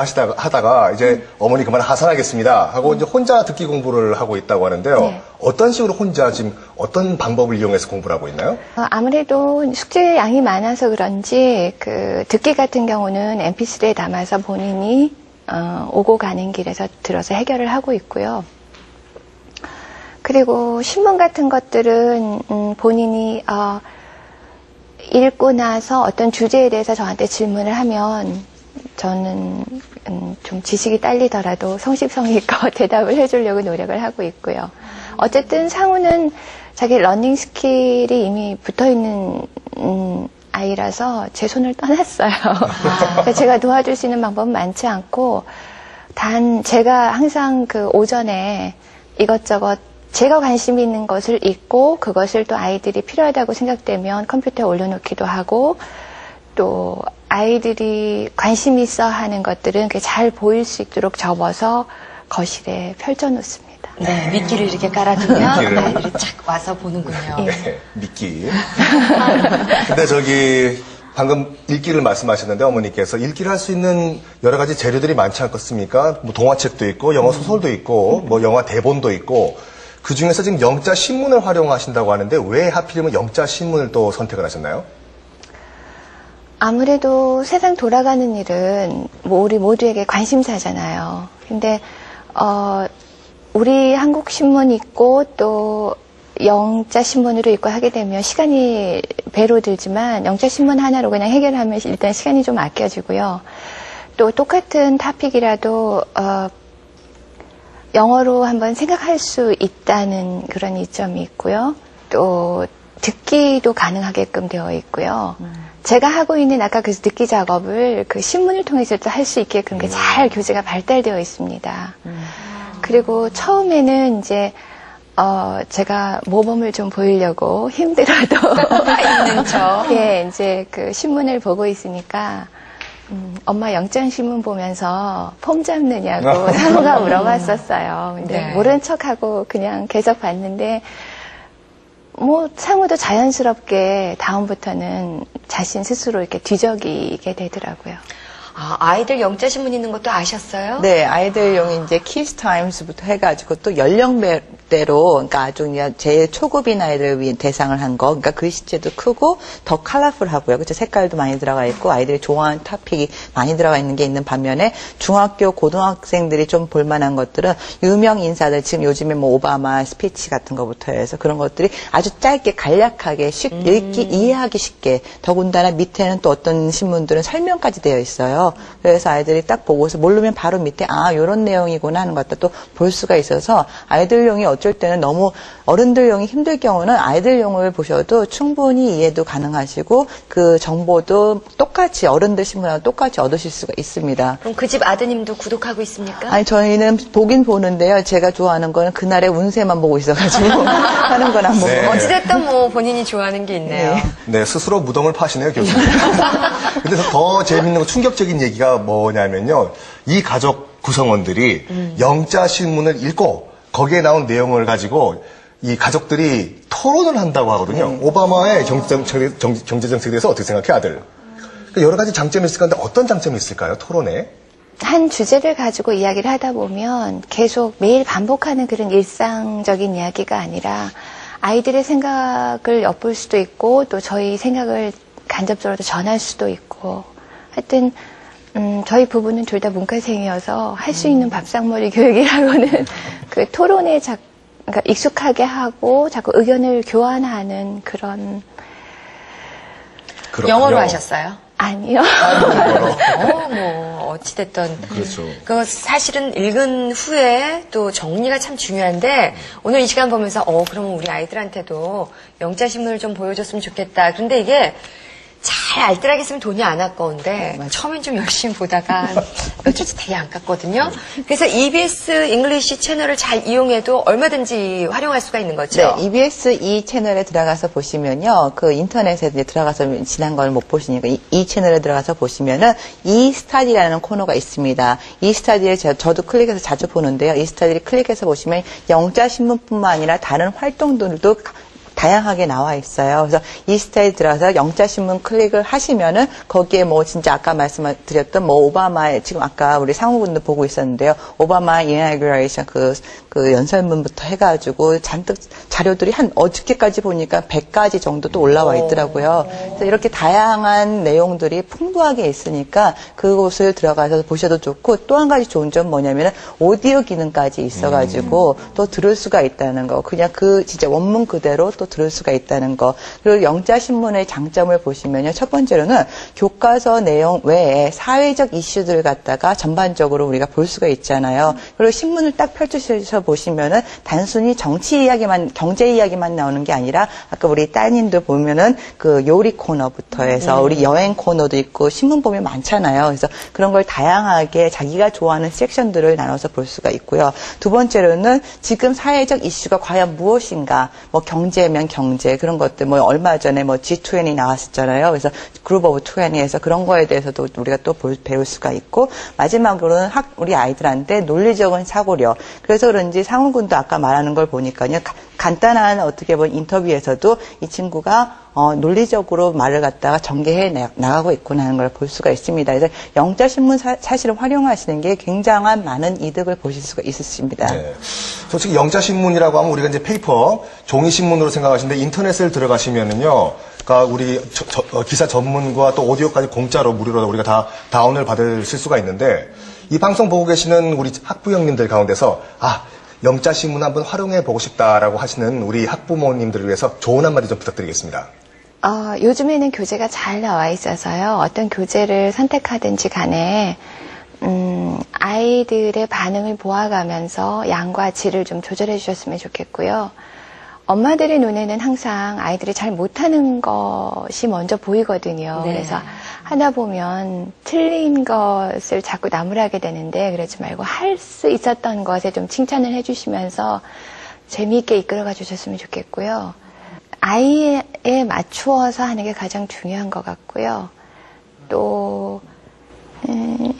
하시다가 하다가 이제 어머니 그만 하산하겠습니다 하고 이제 혼자 듣기 공부를 하고 있다고 하는데요. 네. 어떤 식으로 혼자 지금 어떤 방법을 이용해서 공부를 하고 있나요? 어, 아무래도 숙제 양이 많아서 그런지 그 듣기 같은 경우는 MP3에 담아서 본인이 어, 오고 가는 길에서 들어서 해결을 하고 있고요. 그리고 신문 같은 것들은 음, 본인이 어, 읽고 나서 어떤 주제에 대해서 저한테 질문을 하면 저는 음, 좀 지식이 딸리더라도 성심성의껏 대답을 해주려고 노력을 하고 있고요. 어쨌든 상우는 자기 러닝 스킬이 이미 붙어 있는 음, 아이라서 제 손을 떠났어요. 그래서 제가 도와줄 수 있는 방법은 많지 않고 단 제가 항상 그 오전에 이것저것 제가 관심 있는 것을 읽고 그것을 또 아이들이 필요하다고 생각되면 컴퓨터에 올려놓기도 하고 또 아이들이 관심 있어 하는 것들은 잘 보일 수 있도록 접어서 거실에 펼쳐놓습니다. 네, 미끼를 이렇게 깔아두면 미끼를. 아이들이 착 와서 보는군요. 네, 미끼. 근데 저기 방금 읽기를 말씀하셨는데 어머니께서 읽기를 할 수 있는 여러 가지 재료들이 많지 않겠습니까? 뭐 동화책도 있고 영어 소설도 있고 뭐 영화 대본도 있고 그 중에서 지금 영자 신문을 활용하신다고 하는데 왜 하필이면 영자 신문을 또 선택을 하셨나요? 아무래도 세상 돌아가는 일은 뭐 우리 모두에게 관심사잖아요. 근데 어 우리 한국 신문 있고 또 영자 신문으로 읽고 하게 되면 시간이 배로 들지만 영자 신문 하나로 그냥 해결하면 일단 시간이 좀 아껴지고요. 또 똑같은 타픽이라도 어 영어로 한번 생각할 수 있다는 그런 이점이 있고요. 또 듣기도 가능하게끔 되어 있고요. 제가 하고 있는 아까 그 듣기 작업을 그 신문을 통해서도 할 수 있게끔 그잘 교재가 발달되어 있습니다. 그리고 처음에는 이제 어 제가 모범을 좀 보이려고 힘들어도 있는 척. 예, 이제 그 신문을 보고 있으니까 음, 엄마 영장 신문 보면서 폼 잡느냐고 상우가 물어봤었어요. 근데 네. 모른 척하고 그냥 계속 봤는데 뭐 상우도 자연스럽게 다음부터는 자신 스스로 이렇게 뒤적이게 되더라고요. 아, 아이들 영자 신문 있는 것도 아셨어요? 네, 아이들용이 이제 키스 타임스부터 해가지고 또 연령대로, 그러니까 아주 그냥 제일 초급인 아이들을 위한 대상을 한 거, 그러니까 글씨체도 크고 더 컬러풀하고요. 그렇죠. 색깔도 많이 들어가 있고 아이들이 좋아하는 토픽이 많이 들어가 있는 게 있는 반면에 중학교, 고등학생들이 좀 볼만한 것들은 유명 인사들 지금 요즘에 뭐 오바마 스피치 같은 거부터 해서 그런 것들이 아주 짧게 간략하게 쉽, 읽기 이해하기 쉽게 더군다나 밑에는 또 어떤 신문들은 설명까지 되어 있어요. 그래서 아이들이 딱 보고서 모르면 바로 밑에 아 요런 내용이구나 하는 것도 또 볼 수가 있어서 아이들용이 어쩔 때는 너무 어른들용이 힘들 경우는 아이들용을 보셔도 충분히 이해도 가능하시고 그 정보도 똑같이 어른들 신문하고 똑같이 얻으실 수가 있습니다. 그럼 그 집 아드님도 구독하고 있습니까? 아니 저희는 보긴 보는데요. 제가 좋아하는 거는 그날의 운세만 보고 있어가지고 하는 건 안 보고. 네. 어찌됐든 뭐 본인이 좋아하는 게 있네요. 네, 스스로 무덤을 파시네요, 교수님. 근데 더 재밌는 거, 충격적인 얘기가 뭐냐면요. 이 가족 구성원들이 영자 신문을 읽고 거기에 나온 내용을 가지고 이 가족들이 토론을 한다고 하거든요. 오바마의 경제정책에, 정- 경제정책에 대해서 어떻게 생각해, 아들? 그러니까 여러 가지 장점이 있을 건데 어떤 장점이 있을까요, 토론에? 한 주제를 가지고 이야기를 하다 보면 계속 매일 반복하는 그런 일상적인 이야기가 아니라 아이들의 생각을 엿볼 수도 있고 또 저희 생각을 간접적으로 전할 수도 있고 하여튼 음, 저희 부부는 둘 다 문과생이어서 할 수 있는 밥상머리 교육이라고는 그 토론에 자, 그러니까 익숙하게 하고 자꾸 의견을 교환하는 그런 그렇군요. 영어로 하셨어요? 아니요. 어, 뭐 어찌됐든 그렇죠. 그 사실은 읽은 후에 또 정리가 참 중요한데 오늘 이 시간 보면서 어 그러면 우리 아이들한테도 영자 신문을 좀 보여줬으면 좋겠다. 그런데 이게 잘 알뜰하게 쓰면 돈이 안 아까운데 처음엔 좀 열심히 보다가 며칠째 되게 안 깠거든요. 그래서 EBS 잉글리시 채널을 잘 이용해도 얼마든지 활용할 수가 있는 거죠. 네, EBS 이 채널에 들어가서 보시면요, 그 인터넷에 이제 들어가서 지난 걸 못 보시니까 이, 이 채널에 들어가서 보시면은 이 스타디라는 코너가 있습니다. 이 스타디를 저, 저도 클릭해서 자주 보는데요. 이 스타디를 클릭해서 보시면 영자 신문뿐만 아니라 다른 활동들도 다양하게 나와 있어요. 그래서 이 스타일 들어서 영자신문 클릭을 하시면은 거기에 뭐 진짜 아까 말씀드렸던 뭐 오바마의 지금 아까 우리 상무분도 보고 있었는데요. 오바마 이나그레이션 그, 그 연설문부터 해가지고 잔뜩 자료들이 한 어저께까지 보니까 100가지 정도 또 올라와 있더라고요. 그래서 이렇게 다양한 내용들이 풍부하게 있으니까 그곳을 들어가서 보셔도 좋고 또 한 가지 좋은 점 뭐냐면은 오디오 기능까지 있어가지고 또 들을 수가 있다는 거. 그냥 그 진짜 원문 그대로 또 들을 수가 있다는 거. 그리고 영자신문의 장점을 보시면요. 첫 번째로는 교과서 내용 외에 사회적 이슈들을 갖다가 전반적으로 우리가 볼 수가 있잖아요. 그리고 신문을 딱 펼치셔서 보시면은 단순히 정치 이야기만, 경제 이야기만 나오는 게 아니라 아까 우리 따님도 보면은 그 요리 코너부터 해서 우리 여행 코너도 있고 신문 보면 많잖아요. 그래서 그런 걸 다양하게 자기가 좋아하는 섹션들을 나눠서 볼 수가 있고요. 두 번째로는 지금 사회적 이슈가 과연 무엇인가, 뭐 경제면 경제 그런 것들, 뭐 얼마 전에 뭐 G20 나왔었잖아요. 그래서 그룹 오브 20에서 그런 거에 대해서도 우리가 또 볼- 배울 수가 있고 마지막으로는 학 우리 아이들한테 논리적인 사고력. 그래서 그런지 상훈 군도 아까 말하는 걸 보니까요. 가- 간단한 어떻게 보면 인터뷰에서도 이 친구가 어, 논리적으로 말을 갖다가 전개해 나- 나가고 있구나 하는 걸 볼 수가 있습니다. 그래서 영자 신문 사, 사실을 활용하시는 게 굉장한 많은 이득을 보실 수가 있으십니다. 네. 솔직히 영자 신문이라고 하면 우리가 이제 페이퍼, 종이 신문으로 생각하시는데 인터넷을 들어가시면은요, 그러니까 우리 저- 저- 어, 기사 전문과 또 오디오까지 공짜로 무료로 우리가 다 다운을 받으실 수가 있는데 이 방송 보고 계시는 우리 학부 형님들 가운데서 아, 영자신문 한번 활용해 보고 싶다라고 하시는 우리 학부모님들을 위해서 좋은 한마디 좀 부탁드리겠습니다. 어, 요즘에는 교재가 잘 나와 있어서요. 어떤 교재를 선택하든지 간에 음, 아이들의 반응을 보아가면서 양과 질을 좀 조절해 주셨으면 좋겠고요. 엄마들의 눈에는 항상 아이들이 잘 못하는 것이 먼저 보이거든요. 네. 그래서 하다 보면 틀린 것을 자꾸 나무라게 되는데 그러지 말고 할 수 있었던 것에 좀 칭찬을 해주시면서 재미있게 이끌어가 주셨으면 좋겠고요. 아이에 맞추어서 하는 게 가장 중요한 것 같고요. 또 네.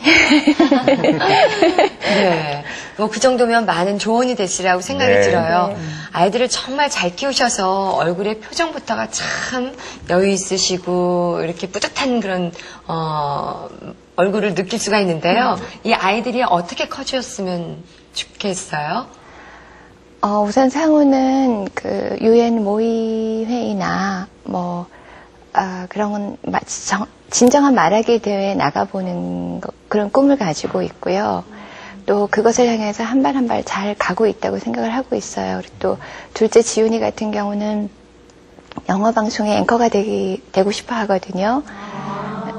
뭐 그 정도면 많은 조언이 되시라고 생각이 네. 들어요. 아이들을 정말 잘 키우셔서 얼굴의 표정부터가 참 여유 있으시고 이렇게 뿌듯한 그런 어, 얼굴을 느낄 수가 있는데요. 이 아이들이 어떻게 커주었으면 좋겠어요? 어, 우선 상우는 그 유엔 모의 회의나 뭐 아, 그런 마- 정- 진정한 말하기 대회에 나가보는 거- 그런 꿈을 가지고 있고요. 또 그것을 향해서 한 발 한 발 잘 가고 있다고 생각을 하고 있어요. 그리고 또 둘째 지훈이 같은 경우는 영어 방송의 앵커가 되기 되고 싶어 하거든요.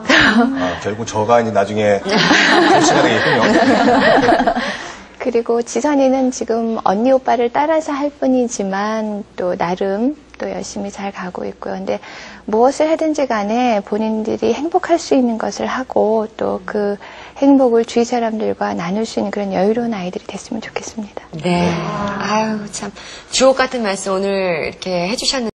아, 결국 저가 이제 나중에 조치가 되겠군요. 그리고 지선이는 지금 언니 오빠를 따라서 할 뿐이지만 또 나름 또 열심히 잘 가고 있고요. 근데 무엇을 하든지 간에 본인들이 행복할 수 있는 것을 하고 또 그 행복을 주위 사람들과 나눌 수 있는 그런 여유로운 아이들이 됐으면 좋겠습니다. 네. 아유, 참. 주옥 같은 말씀 오늘 이렇게 해주셨는데.